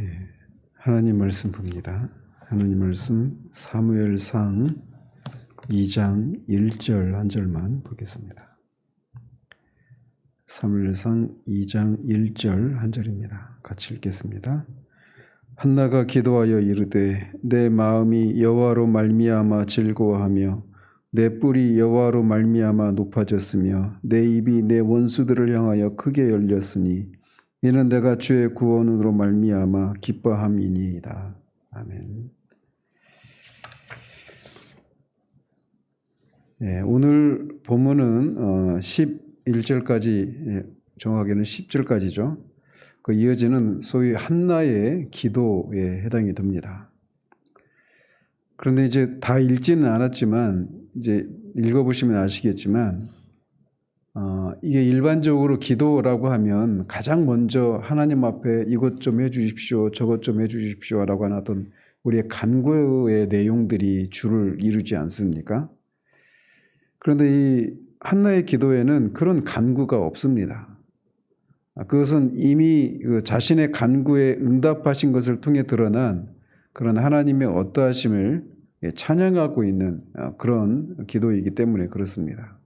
예, 하나님 말씀 봅니다. 하나님 말씀 사무엘상 2장 1절 한 절만 보겠습니다. 사무엘상 2장 1절 한 절입니다. 같이 읽겠습니다. 한나가 기도하여 이르되 내 마음이 여호와로 말미암아 즐거워하며 내 뿔이 여호와로 말미암아 높아졌으며 내 입이 내 원수들을 향하여 크게 열렸으니 이는 내가 주의 구원으로 말미암아 기뻐함이니이다. 아멘. 예, 오늘 본문은 어, 11절까지 예, 정확하게는 10절까지죠. 그 이어지는 소위 한나의 기도에 해당이 됩니다. 그런데 이제 다 읽지는 않았지만 이제 읽어보시면 아시겠지만 어, 이게 일반적으로 기도라고 하면 가장 먼저 하나님 앞에 이것 좀 해주십시오, 저것 좀 해주십시오라고 어떤 우리의 간구의 내용들이 줄을 이루지 않습니까? 그런데 이 한나의 기도에는 그런 간구가 없습니다. 아, 그것은 이미 그 자신의 간구에 응답하신 것을 통해 드러난 그런 하나님의 어떠하심을 찬양하고 있는 아, 그런 기도이기 때문에 그렇습니다.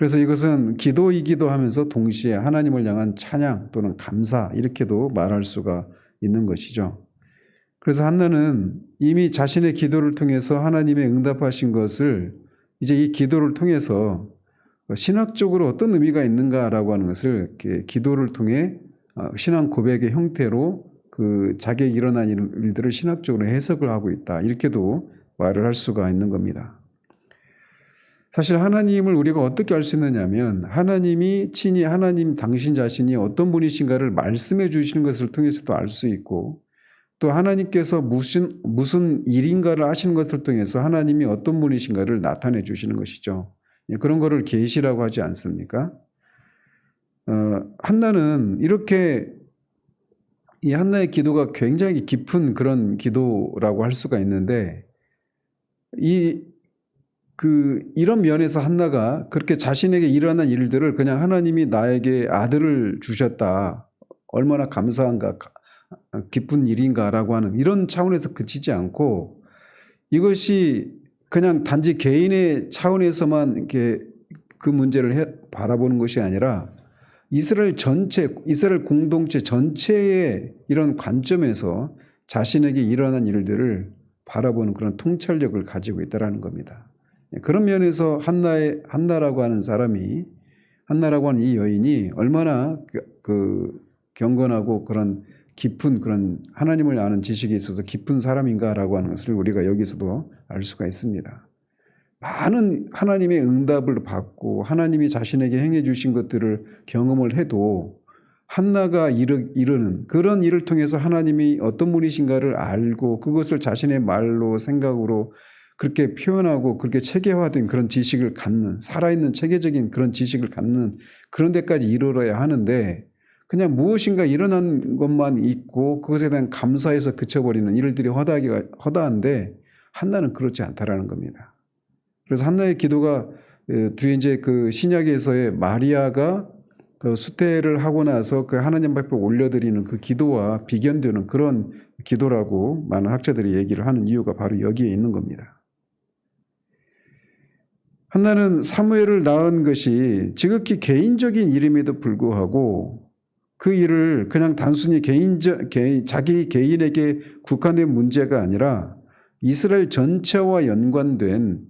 그래서 이것은 기도이기도 하면서 동시에 하나님을 향한 찬양 또는 감사 이렇게도 말할 수가 있는 것이죠. 그래서 한나는 이미 자신의 기도를 통해서 하나님의 응답하신 것을 이제 이 기도를 통해서 신학적으로 어떤 의미가 있는가라고 하는 것을 기도를 통해 어, 신앙 고백의 형태로 그 자기에게 일어난 일들을 신학적으로 해석을 하고 있다. 이렇게도 말을 할 수가 있는 겁니다. 사실 하나님을 우리가 어떻게 알 수 있느냐면 하나님이 친히 하나님 당신 자신이 어떤 분이신가를 말씀해 주시는 것을 통해서도 알 수 있고 또 하나님께서 무슨 무슨 일인가를 하시는 것을 통해서 하나님이 어떤 분이신가를 나타내 주시는 것이죠. 예, 그런 거를 계시라고 하지 않습니까? 어, 한나는 이렇게 이 한나의 기도가 굉장히 깊은 그런 기도라고 할 수가 있는데 이 그 이런 면에서 한나가 그렇게 자신에게 일어난 일들을 그냥 하나님이 나에게 아들을 주셨다. 얼마나 감사한가 기쁜 일인가라고 하는 이런 차원에서 그치지 않고 이것이 그냥 단지 개인의 차원에서만 이렇게 그 문제를 해, 바라보는 것이 아니라 이스라엘 전체, 이스라엘 공동체 전체의 이런 관점에서 자신에게 일어난 일들을 바라보는 그런 통찰력을 가지고 있다라는 겁니다. 그런 면에서 한나의 한나라고 하는 사람이 한나라고 하는 이 여인이 얼마나 그, 그 경건하고 그런 깊은 그런 하나님을 아는 지식에 있어서 깊은 사람인가라고 하는 것을 우리가 여기서도 알 수가 있습니다. 많은 하나님의 응답을 받고 하나님이 자신에게 행해 주신 것들을 경험을 해도 한나가 이르, 이르는 그런 일을 통해서 하나님이 어떤 분이신가를 알고 그것을 자신의 말로 생각으로 그렇게 표현하고 그렇게 체계화된 그런 지식을 갖는 살아있는 체계적인 그런 지식을 갖는 그런 데까지 이르러야 하는데 그냥 무엇인가 일어난 것만 있고 그것에 대한 감사에서 그쳐버리는 일들이 허다하기가 허다한데 한나는 그렇지 않다라는 겁니다. 그래서 한나의 기도가 뒤에 이제 그 신약에서의 마리아가 그 수태를 하고 나서 그 하나님 앞에 올려드리는 그 기도와 비견되는 그런 기도라고 많은 학자들이 얘기를 하는 이유가 바로 여기에 있는 겁니다. 한나는 사무엘을 낳은 것이 지극히 개인적인 일임에도 불구하고 그 일을 그냥 단순히 개인적, 개인, 자기 개인에게 국한된 문제가 아니라 이스라엘 전체와 연관된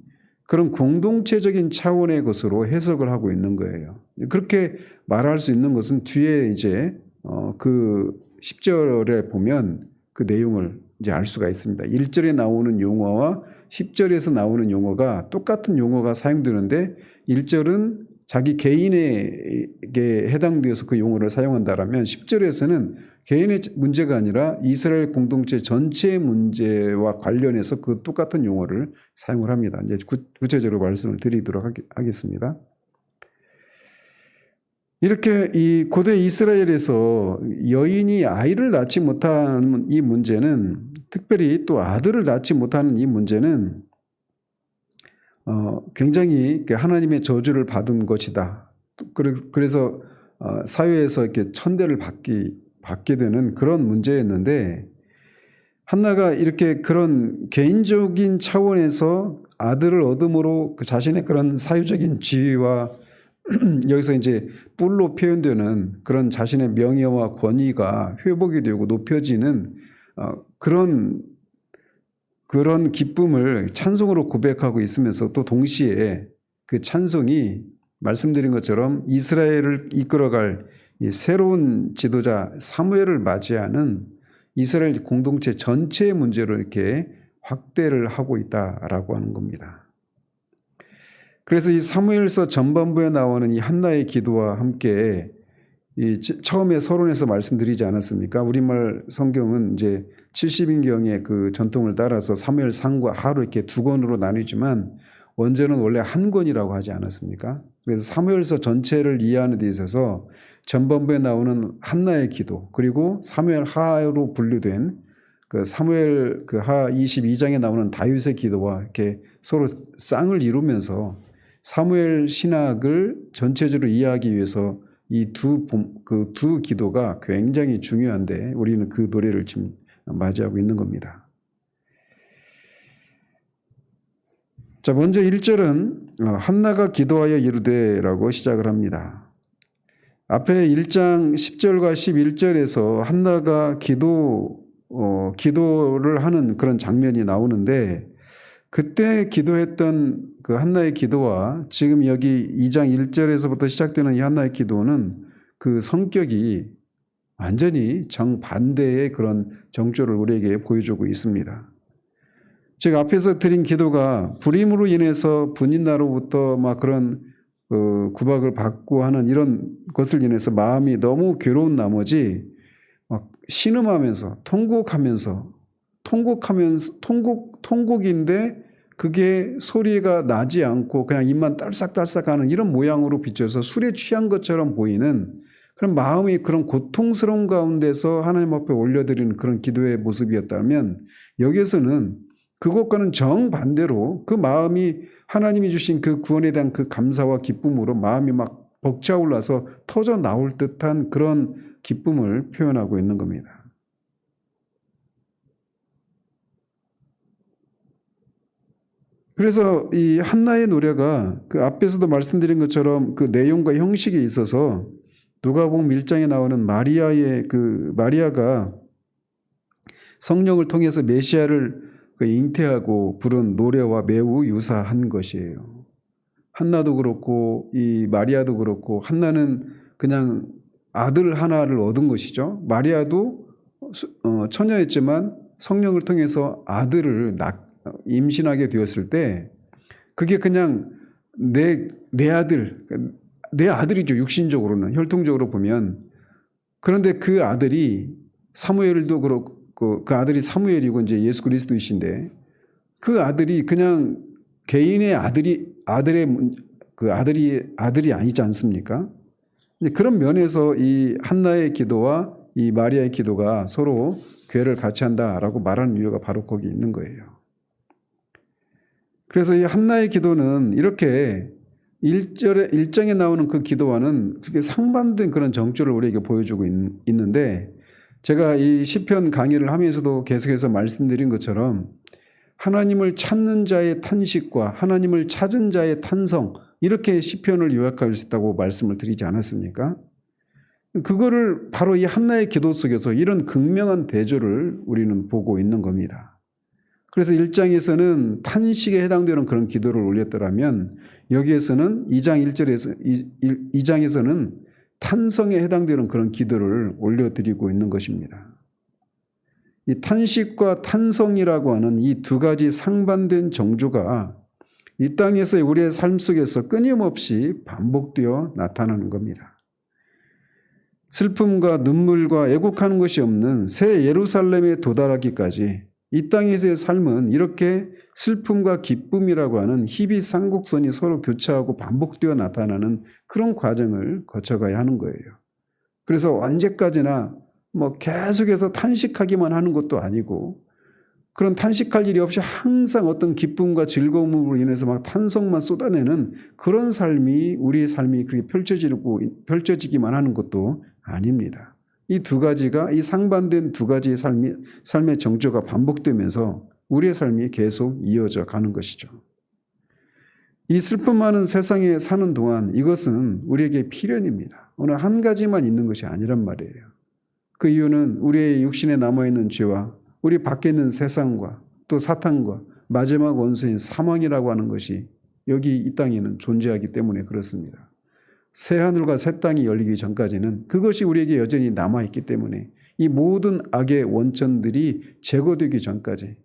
그런 공동체적인 차원의 것으로 해석을 하고 있는 거예요. 그렇게 말할 수 있는 것은 뒤에 이제 어, 그 10절에 보면 그 내용을 이제 알 수가 있습니다. 1절에 나오는 용어와 10절에서 나오는 용어가 똑같은 용어가 사용되는데 1절은 자기 개인에게 해당되어서 그 용어를 사용한다라면 10절에서는 개인의 문제가 아니라 이스라엘 공동체 전체의 문제와 관련해서 그 똑같은 용어를 사용을 합니다. 이제 구체적으로 말씀을 드리도록 하겠습니다. 이렇게 이 고대 이스라엘에서 여인이 아이를 낳지 못하는 이 문제는 특별히 또 아들을 낳지 못하는 이 문제는 어, 굉장히 하나님의 저주를 받은 것이다. 그래서 어, 사회에서 이렇게 천대를 받기 받게 되는 그런 문제였는데 한나가 이렇게 그런 개인적인 차원에서 아들을 얻음으로 그 자신의 그런 사유적인 지위와 여기서 이제 뿔로 표현되는 그런 자신의 명예와 권위가 회복이 되고 높여지는 어, 그런 그런 기쁨을 찬송으로 고백하고 있으면서 또 동시에 그 찬송이 말씀드린 것처럼 이스라엘을 이끌어갈 이 새로운 지도자 사무엘을 맞이하는 이스라엘 공동체 전체의 문제로 이렇게 확대를 하고 있다라고 하는 겁니다. 그래서 이 사무엘서 전반부에 나오는 이 한나의 기도와 함께 이 처음에 서론에서 말씀드리지 않았습니까? 우리말 성경은 이제 70인경의 그 전통을 따라서 사무엘 상과 하로 이렇게 두 권으로 나뉘지만 원제는 원래 한 권이라고 하지 않았습니까? 그래서 사무엘서 전체를 이해하는 데 있어서 전반부에 나오는 한나의 기도 그리고 사무엘 하로 분류된 그 사무엘 그 하 22장에 나오는 다윗의 기도와 이렇게 서로 쌍을 이루면서 사무엘 신학을 전체적으로 이해하기 위해서 이 두 그두 기도가 굉장히 중요한데 우리는 그 노래를 지금 맞이하고 있는 겁니다. 자, 먼저 1절은 어, 한나가 기도하여 이르되라고 시작을 합니다. 앞에 1장 10절과 11절에서 한나가 기도 어, 기도를 하는 그런 장면이 나오는데 그때 기도했던 그 한나의 기도와 지금 여기 2장 1절에서부터 시작되는 이 한나의 기도는 그 성격이 완전히 정반대의 그런 정조를 우리에게 보여주고 있습니다. 즉 앞에서 드린 기도가 불임으로 인해서 분인 나로부터 막 그런 어, 구박을 받고 하는 이런 것을 인해서 마음이 너무 괴로운 나머지 막 신음하면서 통곡하면서 통곡하면서 통곡 통곡인데 그게 소리가 나지 않고 그냥 입만 딸싹딸싹 하는 이런 모양으로 비춰서 술에 취한 것처럼 보이는 그런 마음이 그런 고통스러운 가운데서 하나님 앞에 올려드리는 그런 기도의 모습이었다면 여기에서는 그것과는 정반대로 그 마음이 하나님이 주신 그 구원에 대한 그 감사와 기쁨으로 마음이 막 벅차올라서 터져 나올 듯한 그런 기쁨을 표현하고 있는 겁니다. 그래서 이 한나의 노래가 그 앞에서도 말씀드린 것처럼 그 내용과 형식에 있어서 누가복음 1장에 나오는 마리아의 그 마리아가 성령을 통해서 메시아를 그 잉태하고 부른 노래와 매우 유사한 것이에요. 한나도 그렇고 이 마리아도 그렇고 한나는 그냥 아들 하나를 얻은 것이죠. 마리아도 어, 처녀였지만 성령을 통해서 아들을 임신하게 되었을 때 그게 그냥 내, 내 아들, 내 아들이죠. 육신적으로는 혈통적으로 보면 그런데 그 아들이 사무엘도 그렇고 그, 그 아들이 사무엘이고 이제 예수 그리스도이신데 그 아들이 그냥 개인의 아들이 아들의 그 아들이 아들이 아니지 않습니까? 그런 면에서 이 한나의 기도와 이 마리아의 기도가 서로 괴를 같이 한다라고 말하는 이유가 바로 거기 있는 거예요. 그래서 이 한나의 기도는 이렇게 1절에 1장에 나오는 그 기도와는 그렇게 상반된 그런 정조를 우리에게 보여주고 있, 있는데 제가 이 시편 강의를 하면서도 계속해서 말씀드린 것처럼 하나님을 찾는 자의 탄식과 하나님을 찾은 자의 탄성 이렇게 시편을 요약할 수 있다고 말씀을 드리지 않았습니까? 그거를 바로 이 한나의 기도 속에서 이런 극명한 대조를 우리는 보고 있는 겁니다. 그래서 1장에서는 탄식에 해당되는 그런 기도를 올렸더라면 여기에서는 2장 1절에서 2장에서는 탄성에 해당되는 그런 기도를 올려드리고 있는 것입니다. 이 탄식과 탄성이라고 하는 이 두 가지 상반된 정조가 이 땅에서 우리의 삶 속에서 끊임없이 반복되어 나타나는 겁니다. 슬픔과 눈물과 애곡하는 것이 없는 새 예루살렘에 도달하기까지 이 땅에서의 삶은 이렇게 슬픔과 기쁨이라고 하는 희비상곡선이 서로 교차하고 반복되어 나타나는 그런 과정을 거쳐가야 하는 거예요. 그래서 언제까지나 뭐 계속해서 탄식하기만 하는 것도 아니고 그런 탄식할 일이 없이 항상 어떤 기쁨과 즐거움으로 인해서 막 탄성만 쏟아내는 그런 삶이 우리의 삶이 그렇게 펼쳐지고 펼쳐지기만 하는 것도 아닙니다. 이 두 가지가 이 상반된 두 가지의 삶이, 삶의 정조가 반복되면서 우리의 삶이 계속 이어져 가는 것이죠. 이 슬픔 많은 세상에 사는 동안 이것은 우리에게 필연입니다. 어느 한 가지만 있는 것이 아니란 말이에요. 그 이유는 우리의 육신에 남아있는 죄와 우리 밖에 있는 세상과 또 사탄과 마지막 원수인 사망이라고 하는 것이 여기 이 땅에는 존재하기 때문에 그렇습니다. 새 하늘과 새 땅이 열리기 전까지는 그것이 우리에게 여전히 남아 있기 때문에 이 모든 악의 원천들이 제거되기 전까지.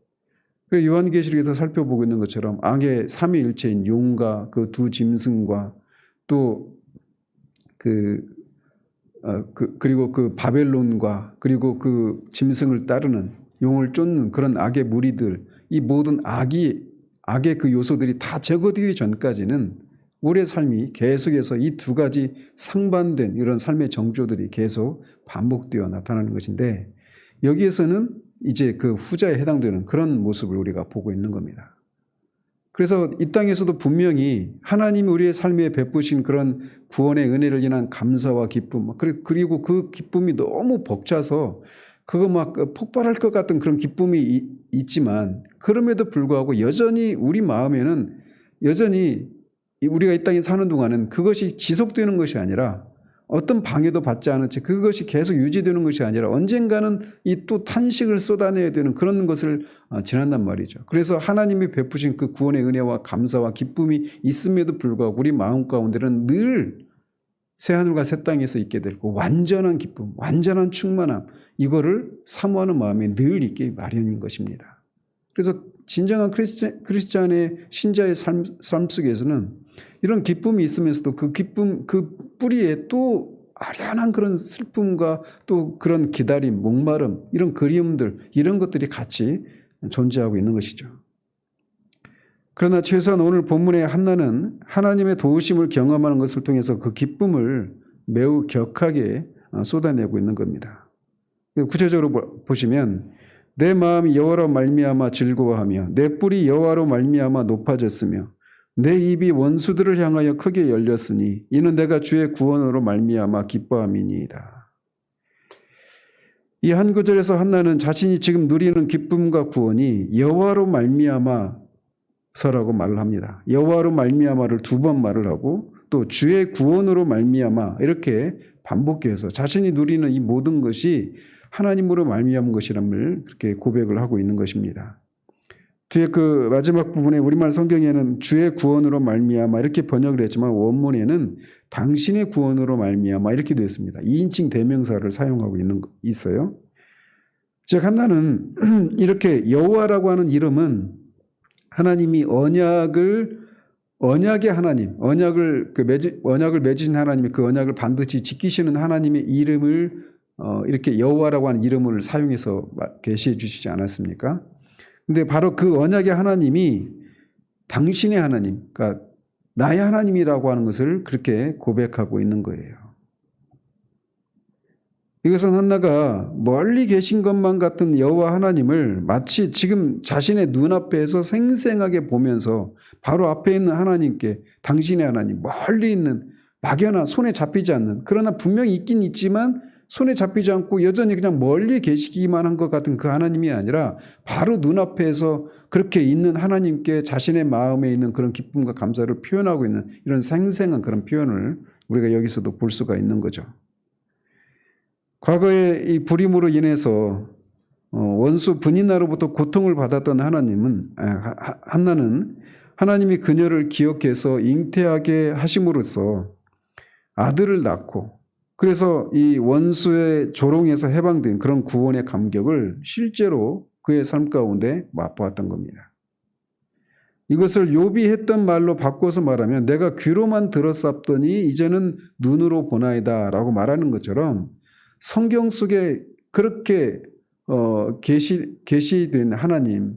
요한계시록에서 살펴보고 있는 것처럼 악의 삼위일체인 용과 그 두 짐승과 또그 어, 그, 그리고 그 바벨론과 그리고 그 짐승을 따르는 용을 쫓는 그런 악의 무리들 이 모든 악이 악의 그 요소들이 다 제거되기 전까지는 우리의 삶이 계속해서 이 두 가지 상반된 이런 삶의 정조들이 계속 반복되어 나타나는 것인데 여기에서는 이제 그 후자에 해당되는 그런 모습을 우리가 보고 있는 겁니다. 그래서 이 땅에서도 분명히 하나님이 우리의 삶에 베푸신 그런 구원의 은혜를 인한 감사와 기쁨, 그리고 그 기쁨이 너무 벅차서 그거 막 폭발할 것 같은 그런 기쁨이 이- 있지만 그럼에도 불구하고 여전히 우리 마음에는 여전히 이 우리가 이 땅에 사는 동안은 그것이 지속되는 것이 아니라 어떤 방해도 받지 않은 채 그것이 계속 유지되는 것이 아니라 언젠가는 이 또 탄식을 쏟아내야 되는 그런 것을 어, 지난단 말이죠. 그래서 하나님이 베푸신 그 구원의 은혜와 감사와 기쁨이 있음에도 불구하고 우리 마음 가운데는 늘 새하늘과 새 땅에서 있게 되고 완전한 기쁨, 완전한 충만함 이거를 사모하는 마음에 늘 있게 마련인 것입니다. 그래서 진정한 크리스찬 의 신자의 삶, 삶 속에서는 이런 기쁨이 있으면서도 그 기쁨 그 뿌리에 또 아련한 그런 슬픔과 또 그런 기다림, 목마름, 이런 그리움들 이런 것들이 같이 존재하고 있는 것이죠. 그러나 최소한 오늘 본문의 한나는 하나님의 도우심을 경험하는 것을 통해서 그 기쁨을 매우 격하게 어, 쏟아내고 있는 겁니다. 구체적으로 보- 보시면 내 마음이 여호와로 말미암아 즐거워하며 내 뿔이 여호와로 말미암아 높아졌으며 내 입이 원수들을 향하여 크게 열렸으니 이는 내가 주의 구원으로 말미암아 기뻐함이니이다. 이 한 구절에서 한나는 자신이 지금 누리는 기쁨과 구원이 여호와로 말미암아서라고 말을 합니다. 여호와로 말미암아를 두 번 말을 하고 또 주의 구원으로 말미암아 이렇게 반복해서 자신이 누리는 이 모든 것이 하나님으로 말미암은 것이람을 그렇게 고백을 하고 있는 것입니다. 뒤에 그 마지막 부분에 우리말 성경에는 주의 구원으로 말미암아 이렇게 번역을 했지만 원문에는 당신의 구원으로 말미암아 이렇게 되어 있습니다. 2인칭 대명사를 사용하고 있는 거- 있어요. 즉 한나는 이렇게 여호와라고 하는 이름은 하나님이 언약을 언약의 하나님, 언약을 그 맺으, 언약을 맺으신 하나님이 그 언약을 반드시 지키시는 하나님의 이름을 어, 이렇게 여호와라고 하는 이름을 사용해서 마- 계시해 주시지 않았습니까? 근데 바로 그 언약의 하나님이 당신의 하나님, 그러니까 나의 하나님이라고 하는 것을 그렇게 고백하고 있는 거예요. 이것은 한나가 멀리 계신 것만 같은 여호와 하나님을 마치 지금 자신의 눈앞에서 생생하게 보면서 바로 앞에 있는 하나님께 당신의 하나님 멀리 있는 막연한 손에 잡히지 않는 그러나 분명히 있긴 있지만 손에 잡히지 않고 여전히 그냥 멀리 계시기만 한 것 같은 그 하나님이 아니라 바로 눈앞에서 그렇게 있는 하나님께 자신의 마음에 있는 그런 기쁨과 감사를 표현하고 있는 이런 생생한 그런 표현을 우리가 여기서도 볼 수가 있는 거죠. 과거에 이 불임으로 인해서 어, 원수 분인나로부터 고통을 받았던 하나님은 아, 한나는 하나님이 그녀를 기억해서 잉태하게 하심으로써 아들을 낳고 그래서 이 원수의 조롱에서 해방된 그런 구원의 감격을 실제로 그의 삶 가운데 맛보았던 겁니다. 이것을 욥이 했던 말로 바꿔서 말하면 내가 귀로만 들었었더니 이제는 눈으로 보나이다 라고 말하는 것처럼 성경 속에 그렇게 어 계시 계시된 하나님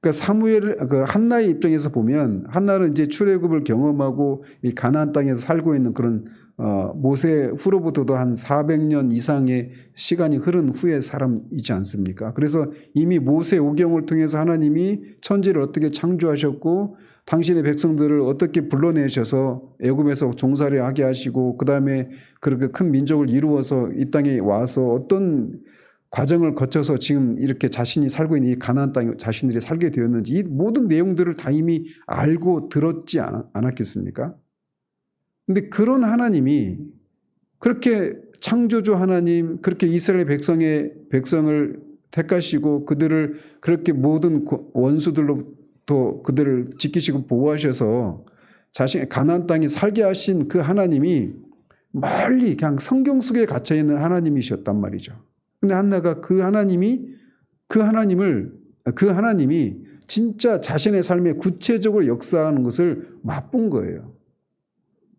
그러니까 사무엘 그 한나의 입장에서 보면 한나는 이제 출애굽을 경험하고 이 가나안 땅에서 살고 있는 그런 어 모세 후로부터도 한 400년 이상의 시간이 흐른 후의 사람이지 않습니까? 그래서 이미 모세 오경을 통해서 하나님이 천지를 어떻게 창조하셨고 당신의 백성들을 어떻게 불러내셔서 애굽에서 종살이 하게 하시고 그 다음에 그렇게 큰 민족을 이루어서 이 땅에 와서 어떤 과정을 거쳐서 지금 이렇게 자신이 살고 있는 이 가나안 땅에 자신들이 살게 되었는지 이 모든 내용들을 다 이미 알고 들었지 않- 않았겠습니까? 근데 그런 하나님이 그렇게 창조주 하나님 그렇게 이스라엘 백성의 백성을 택하시고 그들을 그렇게 모든 고- 원수들로부터 그들을 지키시고 보호하셔서 자신의 가나안 땅에 살게 하신 그 하나님이 멀리 그냥 성경 속에 갇혀 있는 하나님이셨단 말이죠. 근데 한나가 그 하나님이 그 하나님을 그 하나님이 진짜 자신의 삶에 구체적으로 역사하는 것을 맛본 거예요.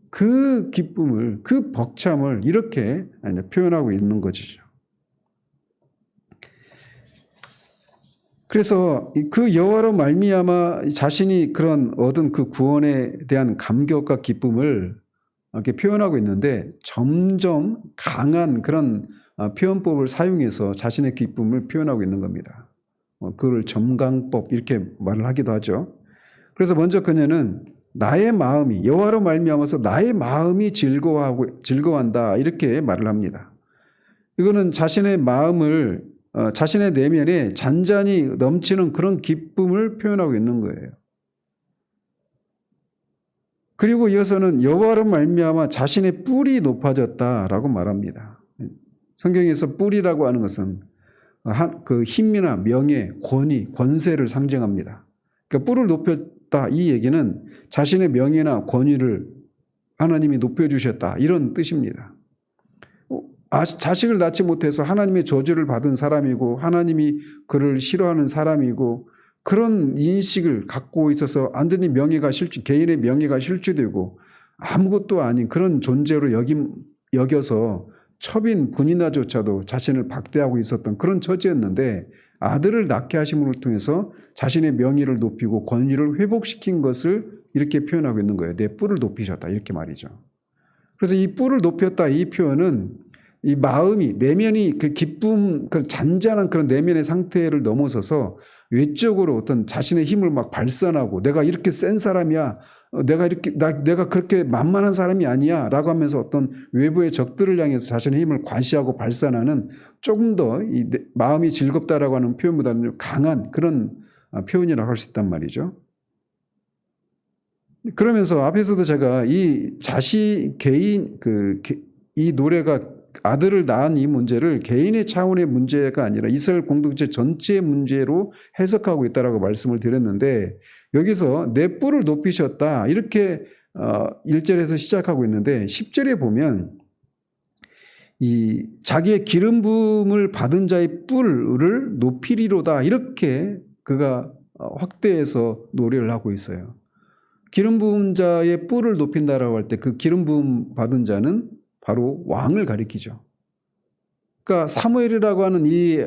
그 기쁨을 그 벅참을 이렇게 표현하고 있는 것이죠. 그래서 그 여호와로 말미암아 자신이 그런 얻은 그 구원에 대한 감격과 기쁨을 이렇게 표현하고 있는데 점점 강한 그런 어, 표현법을 사용해서 자신의 기쁨을 표현하고 있는 겁니다. 어, 그걸 점강법 이렇게 말을 하기도 하죠. 그래서 먼저 그녀는 나의 마음이 여호와로 말미암아서 나의 마음이 즐거워하고 즐거워한다 이렇게 말을 합니다. 이거는 자신의 마음을 어, 자신의 내면에 잔잔히 넘치는 그런 기쁨을 표현하고 있는 거예요. 그리고 이어서는 여호와로 말미암아 자신의 뿔이 높아졌다라고 말합니다. 성경에서 뿔이라고 하는 것은 한- 그 힘이나 명예, 권위, 권세를 상징합니다. 그러니까 뿔을 높 였다 이 얘기는 자신의 명예나 권위를 하나님이 높여주셨다 이런 뜻입니다. 어, 아, 자식을 낳지 못해서 하나님의 저주를 받은 사람이고 하나님이 그를 싫어하는 사람이고 그런 인식을 갖고 있어서 완전히 명예가 실추, 개인의 명예가 실추되고 아무것도 아닌 그런 존재로 여김, 여겨서 첩인 군인나조차도 자신을 박대하고 있었던 그런 처지였는데 아들을 낳게 하심을 통해서 자신의 명예를 높이고 권위를 회복시킨 것을 이렇게 표현하고 있는 거예요. 내 뿔을 높이셨다 이렇게 말이죠. 그래서 이 뿔을 높였다 이 표현은 이 마음이 내면이 그 기쁨 그 잔잔한 그런 내면의 상태를 넘어서서 외적으로 어떤 자신의 힘을 막 발산하고 내가 이렇게 센 사람이야 어, 내가 이렇게 나, 내가 그렇게 만만한 사람이 아니야라고 하면서 어떤 외부의 적들을 향해서 자신의 힘을 과시하고 발산하는 조금 더 이 마음이 즐겁다라고 하는 표현보다는 강한 그런 아, 표현이라고 할 수 있단 말이죠. 그러면서 앞에서도 제가 이 자시 개인 그 이 노래가 아들을 낳은 이 문제를 개인의 차원의 문제가 아니라 이스라엘 공동체 전체의 문제로 해석하고 있다라고 말씀을 드렸는데 여기서 내 뿔을 높이셨다 이렇게 어 1절에서 시작하고 있는데 10절에 보면 이 자기의 기름 부음을 받은 자의 뿔을 높이리로다 이렇게 그가 어, 확대해서 노래를 하고 있어요. 기름 부은 자의 뿔을 높인다라고 할 때 그 기름 부음 받은 자는 바로 왕을 가리키죠. 그러니까 사무엘이라고 하는 이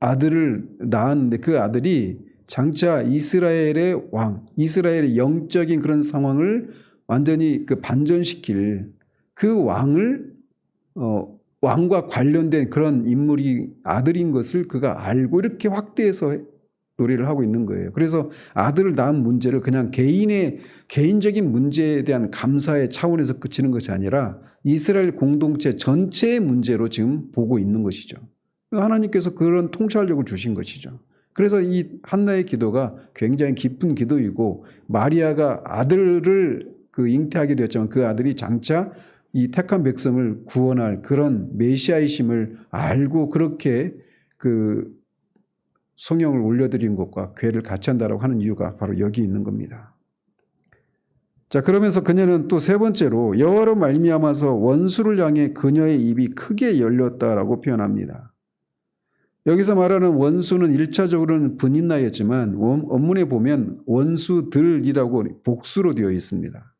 아들을 낳았는데 그 아들이 장차 이스라엘의 왕, 이스라엘의 영적인 그런 상황을 완전히 그 반전시킬 그 왕을 어, 왕과 관련된 그런 인물이 아들인 것을 그가 알고 이렇게 확대해서 노래를 하고 있는 거예요. 그래서 아들을 낳은 문제를 그냥 개인의 개인적인 문제에 대한 감사의 차원에서 그치는 것이 아니라 이스라엘 공동체 전체의 문제로 지금 보고 있는 것이죠. 하나님께서 그런 통찰력을 주신 것이죠. 그래서 이 한나의 기도가 굉장히 깊은 기도이고 마리아가 아들을 그 잉태하게 되었지만 그 아들이 장차 이 택한 백성을 구원할 그런 메시아이심을 알고 그렇게 그 송영을 올려드린 것과 괴를 같이 한다라고 하는 이유가 바로 여기 있는 겁니다. 자 그러면서 그녀는 또 세 번째로 여호와로 말미암아서 원수를 향해 그녀의 입이 크게 열렸다라고 표현합니다. 여기서 말하는 원수는 일차적으로는 분인나였지만 원문에 보면 원수들이라고 복수로 되어 있습니다.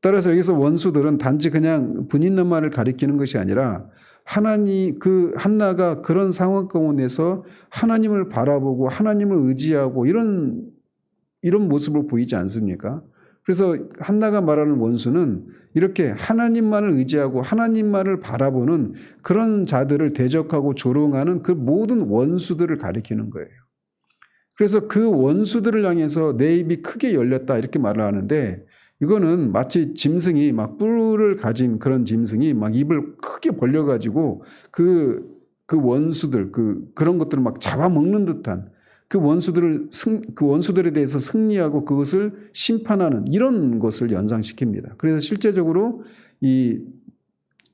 따라서 여기서 원수들은 단지 그냥 분인나만을 가리키는 것이 아니라 하나님 그 한나가 그런 상황 가운데서 하나님을 바라보고 하나님을 의지하고 이런 이런 모습을 보이지 않습니까? 그래서 한나가 말하는 원수는 이렇게 하나님만을 의지하고 하나님만을 바라보는 그런 자들을 대적하고 조롱하는 그 모든 원수들을 가리키는 거예요. 그래서 그 원수들을 향해서 내 입이 크게 열렸다 이렇게 말을 하는데 이거는 마치 짐승이 막 뿔을 가진 그런 짐승이 막 입을 크게 벌려가지고 그, 그 원수들, 그, 그런 것들을 막 잡아먹는 듯한 그 원수들을 승, 그 원수들에 대해서 승리하고 그것을 심판하는 이런 것을 연상시킵니다. 그래서 실제적으로 이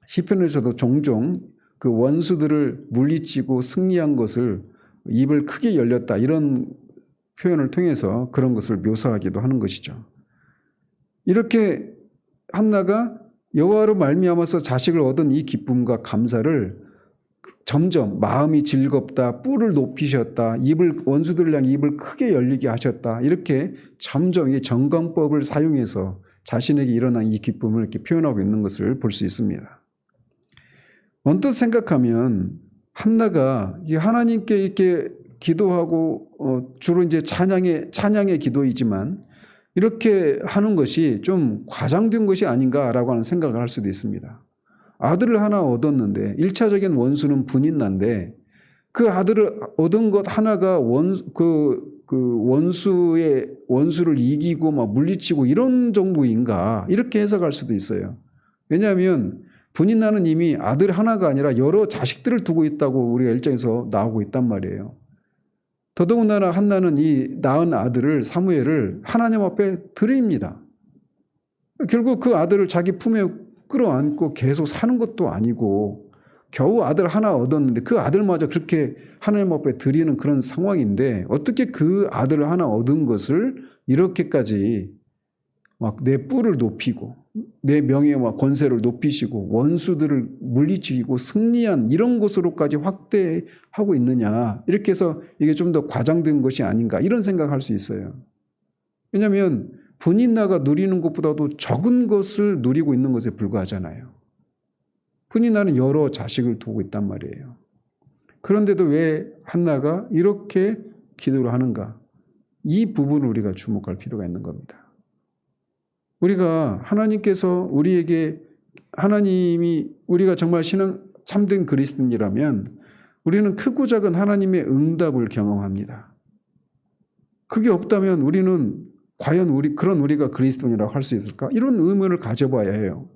시편에서도 종종 그 원수들을 물리치고 승리한 것을 입을 크게 열렸다 이런 표현을 통해서 그런 것을 묘사하기도 하는 것이죠. 이렇게 한나가 여호와로 말미암아서 자식을 얻은 이 기쁨과 감사를 점점 마음이 즐겁다, 뿔을 높이셨다, 입을 원수들을 향해 입을 크게 열리게 하셨다. 이렇게 점점 이 정강법을 사용해서 자신에게 일어난 이 기쁨을 이렇게 표현하고 있는 것을 볼 수 있습니다. 언뜻 생각하면 한나가 이 하나님께 이렇게 기도하고 어 주로 이제 찬양의 찬양의 기도이지만 이렇게 하는 것이 좀 과장된 것이 아닌가라고 하는 생각을 할 수도 있습니다. 아들을 하나 얻었는데 1차적인 원수는 분인난데 그 아들을 얻은 것 하나가 원, 그, 그 원수의, 원수를 이기고 막 물리치고 이런 정도인가 이렇게 해석할 수도 있어요. 왜냐하면 분인나는 이미 아들 하나가 아니라 여러 자식들을 두고 있다고 우리가 일정에서 나오고 있단 말이에요. 더더군다나 한나는 이 낳은 아들을 사무엘을 하나님 앞에 드립니다. 결국 그 아들을 자기 품에 끌어안고 계속 사는 것도 아니고 겨우 아들 하나 얻었는데 그 아들마저 그렇게 하나님 앞에 드리는 그런 상황인데 어떻게 그 아들을 하나 얻은 것을 이렇게까지 막 내 뿔을 높이고 내 명예와 권세를 높이시고 원수들을 물리치고 승리한 이런 것으로까지 확대하고 있느냐 이렇게 해서 이게 좀 더 과장된 것이 아닌가 이런 생각할 수 있어요. 왜냐하면 분인나가 누리는 것보다도 적은 것을 누리고 있는 것에 불과하잖아요. 분인나는 여러 자식을 두고 있단 말이에요. 그런데도 왜 한나가 이렇게 기도를 하는가? 이 부분을 우리가 주목할 필요가 있는 겁니다. 우리가 하나님께서 우리에게 하나님이 우리가 정말 신앙 참된 그리스도인이라면 우리는 크고 작은 하나님의 응답을 경험합니다. 그게 없다면 우리는 과연 우리 그런 우리가 그리스도인이라고 할 수 있을까? 이런 의문을 가져봐야 해요.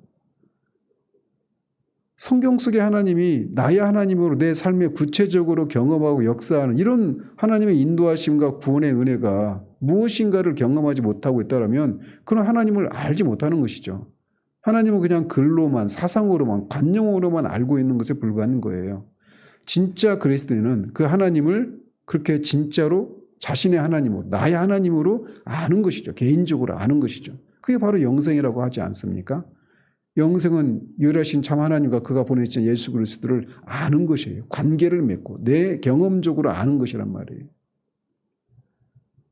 성경 속의 하나님이 나의 하나님으로 내 삶에 구체적으로 경험하고 역사하는 이런 하나님의 인도하심과 구원의 은혜가 무엇인가를 경험하지 못하고 있다면 그런 하나님을 알지 못하는 것이죠. 하나님은 그냥 글로만 사상으로만 관념으로만 알고 있는 것에 불과한 거예요. 진짜 그리스도인은 그 하나님을 그렇게 진짜로 자신의 하나님으로 나의 하나님으로 아는 것이죠. 개인적으로 아는 것이죠. 그게 바로 영생이라고 하지 않습니까? 영생은 유일하신 참 하나님과 그가 보내신 예수 그리스도를 아는 것이에요. 관계를 맺고 내 경험적으로 아는 것이란 말이에요.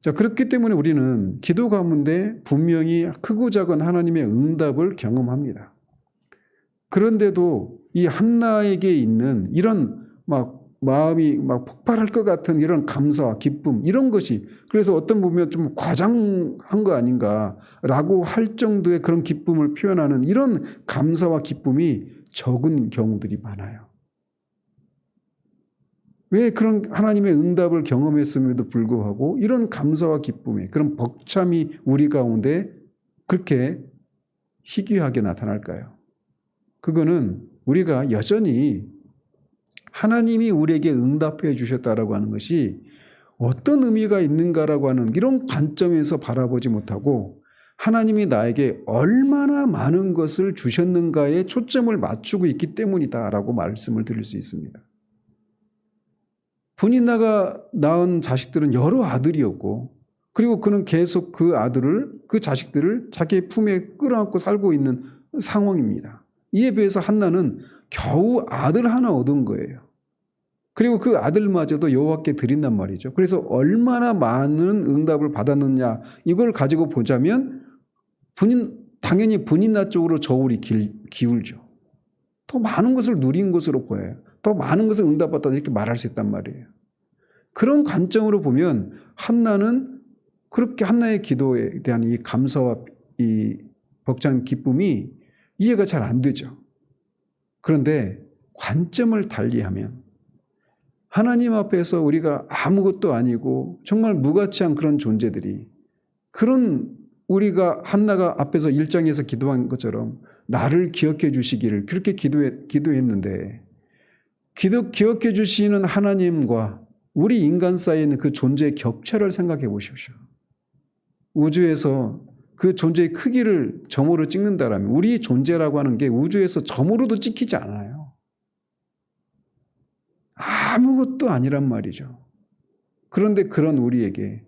자, 그렇기 때문에 우리는 기도 가운데 분명히 크고 작은 하나님의 응답을 경험합니다. 그런데도 이 한나에게 있는 이런 막 마음이 막 폭발할 것 같은 이런 감사와 기쁨 이런 것이 그래서 어떤 보면 좀 과장한 거 아닌가라고 할 정도의 그런 기쁨을 표현하는 이런 감사와 기쁨이 적은 경우들이 많아요. 왜 그런 하나님의 응답을 경험했음에도 불구하고 이런 감사와 기쁨의 그런 벅참이 우리 가운데 그렇게 희귀하게 나타날까요? 그거는 우리가 여전히 하나님이 우리에게 응답해 주셨다라고 하는 것이 어떤 의미가 있는가라고 하는 이런 관점에서 바라보지 못하고 하나님이 나에게 얼마나 많은 것을 주셨는가에 초점을 맞추고 있기 때문이다라고 말씀을 드릴 수 있습니다. 분인나가 낳은 자식들은 여러 아들이었고 그리고 그는 계속 그 아들을 그 자식들을 자기 품에 끌어안고 살고 있는 상황입니다. 이에 비해서 한나는 겨우 아들 하나 얻은 거예요. 그리고 그 아들마저도 여호와께 드린단 말이죠. 그래서 얼마나 많은 응답을 받았느냐 이걸 가지고 보자면 분인 당연히 분인나 쪽으로 저울이 기울죠. 더 많은 것을 누린 것으로 보여요. 더 많은 것을 응답받다 이렇게 말할 수 있단 말이에요. 그런 관점으로 보면 한나는 그렇게 한나의 기도에 대한 이 감사와 이 벅찬 기쁨이 이해가 잘 안 되죠. 그런데 관점을 달리하면 하나님 앞에서 우리가 아무것도 아니고 정말 무가치한 그런 존재들이 그런 우리가 한나가 앞에서 일장에서 기도한 것처럼 나를 기억해 주시기를 그렇게 기도해, 기도했는데 기도, 기억해 주시는 하나님과 우리 인간 사이에 있는 그 존재의 격차를 생각해 보십시오. 우주에서 그 존재의 크기를 점으로 찍는다라면 우리 존재라고 하는 게 우주에서 점으로도 찍히지 않아요. 아무것 도 아니란 말이죠. 그런데 그런 우리에게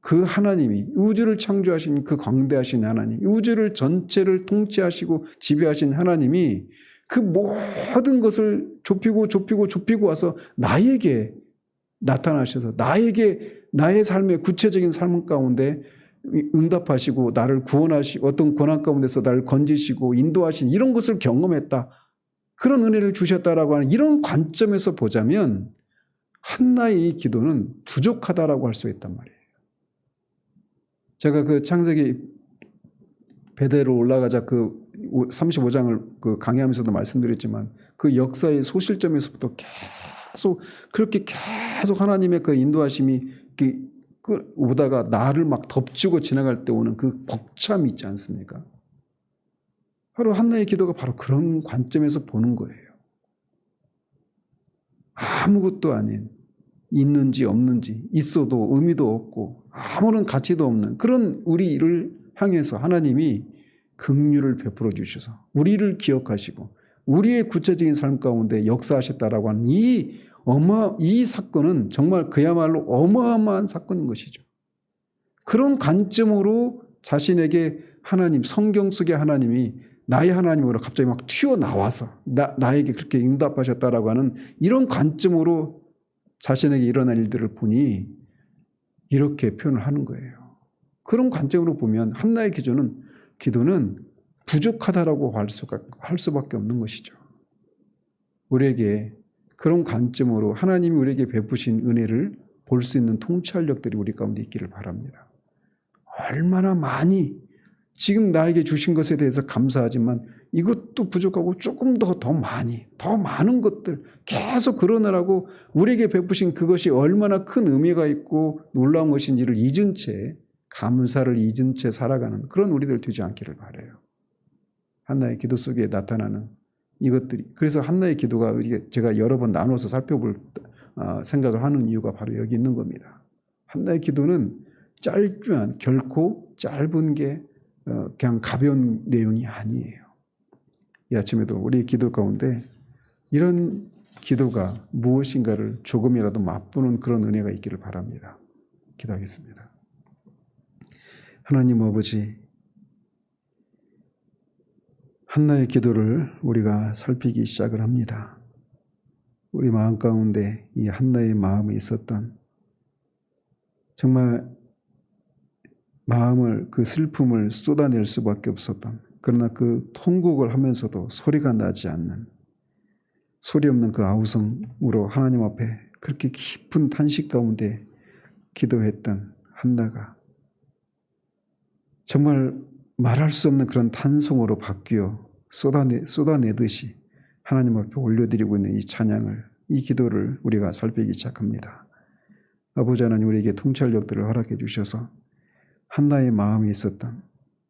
그 하나님이 우주를 창조하신 그 광대하신 하나님, 우주를 전체를 통치하시고 지배하신 하나님이 그 모든 것을 좁히고 좁히고 좁히고 와서 나에게 나타나셔서 나에게 나의 삶의 구체적인 삶 가운데 응답하시고 나를 구원하시고 어떤 고난 가운데서 나를 건지시고 인도하신 이런 것을 경험했다. 그런 은혜를 주셨다라고 하는 이런 관점에서 보자면 한나의 이 기도는 부족하다라고 할 수 있단 말이에요. 제가 그 창세기 배대로 올라가자 그 35장을 그 강의하면서도 말씀드렸지만 그 역사의 소실점에서부터 계속 그렇게 계속 하나님의 그 인도하심이 그 오다가 나를 막 덮치고 지나갈 때 오는 그 벅참이 있지 않습니까? 바로 한나의 기도가 바로 그런 관점에서 보는 거예요. 아무것도 아닌 있는지 없는지 있어도 의미도 없고 아무런 가치도 없는 그런 우리를 향해서 하나님이 긍휼을 베풀어 주셔서 우리를 기억하시고 우리의 구체적인 삶 가운데 역사하셨다라고 하는 이 어마 이 사건은 정말 그야말로 어마어마한 사건인 것이죠. 그런 관점으로 자신에게 하나님 성경 속의 하나님이 나의 하나님으로 갑자기 막 튀어나와서 나, 나에게 그렇게 응답하셨다라고 하는 이런 관점으로 자신에게 일어난 일들을 보니 이렇게 표현을 하는 거예요. 그런 관점으로 보면 한나의 기도는 기도는 부족하다라고 할 수가 할 수밖에 없는 것이죠. 우리에게 그런 관점으로 하나님이 우리에게 베푸신 은혜를 볼 수 있는 통찰력들이 우리 가운데 있기를 바랍니다. 얼마나 많이 지금 나에게 주신 것에 대해서 감사하지만 이것도 부족하고 조금 더 더 많이 더 많은 것들 계속 그러느라고 우리에게 베푸신 그것이 얼마나 큰 의미가 있고 놀라운 것인지를 잊은 채 감사를 잊은 채 살아가는 그런 우리들 되지 않기를 바래요. 한나의 기도 속에 나타나는 이것들이 그래서 한나의 기도가 제가 여러 번 나눠서 살펴볼 어, 생각을 하는 이유가 바로 여기 있는 겁니다. 한나의 기도는 짧지만 결코 짧은 게 어, 그냥 가벼운 내용이 아니에요. 이 아침에도 우리 기도 가운데 이런 기도가 무엇인가를 조금이라도 맛보는 그런 은혜가 있기를 바랍니다. 기도하겠습니다. 하나님 아버지, 한나의 기도를 우리가 살피기 시작을 합니다. 우리 마음 가운데 이 한나의 마음에 있었던 정말 마음을 그 슬픔을 쏟아낼 수밖에 없었던 그러나 그 통곡을 하면서도 소리가 나지 않는 소리 없는 그 아우성으로 하나님 앞에 그렇게 깊은 탄식 가운데 기도했던 한나가 정말 말할 수 없는 그런 탄송으로 바뀌어 쏟아내, 쏟아내듯이 하나님 앞에 올려드리고 있는 이 찬양을, 이 기도를 우리가 살피기 시작합니다. 아버지 하나님 우리에게 통찰력들을 허락해 주셔서 한나의 마음이 있었던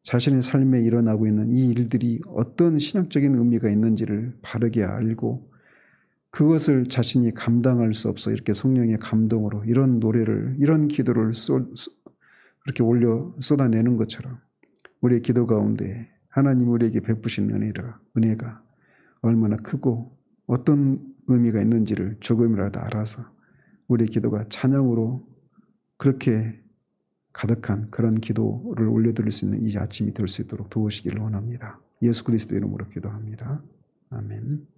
자신의 삶에 일어나고 있는 이 일들이 어떤 신학적인 의미가 있는지를 바르게 알고 그것을 자신이 감당할 수 없어 이렇게 성령의 감동으로 이런 노래를 이런 기도를 쏟, 그렇게 올려 쏟아내는 것처럼 우리의 기도 가운데 하나님 우리에게 베푸신 은혜라 은혜가 얼마나 크고 어떤 의미가 있는지를 조금이라도 알아서 우리의 기도가 찬양으로 그렇게 가득한 그런 기도를 올려드릴 수 있는 이 아침이 될 수 있도록 도우시기를 원합니다. 예수 그리스도 이름으로 기도합니다. 아멘.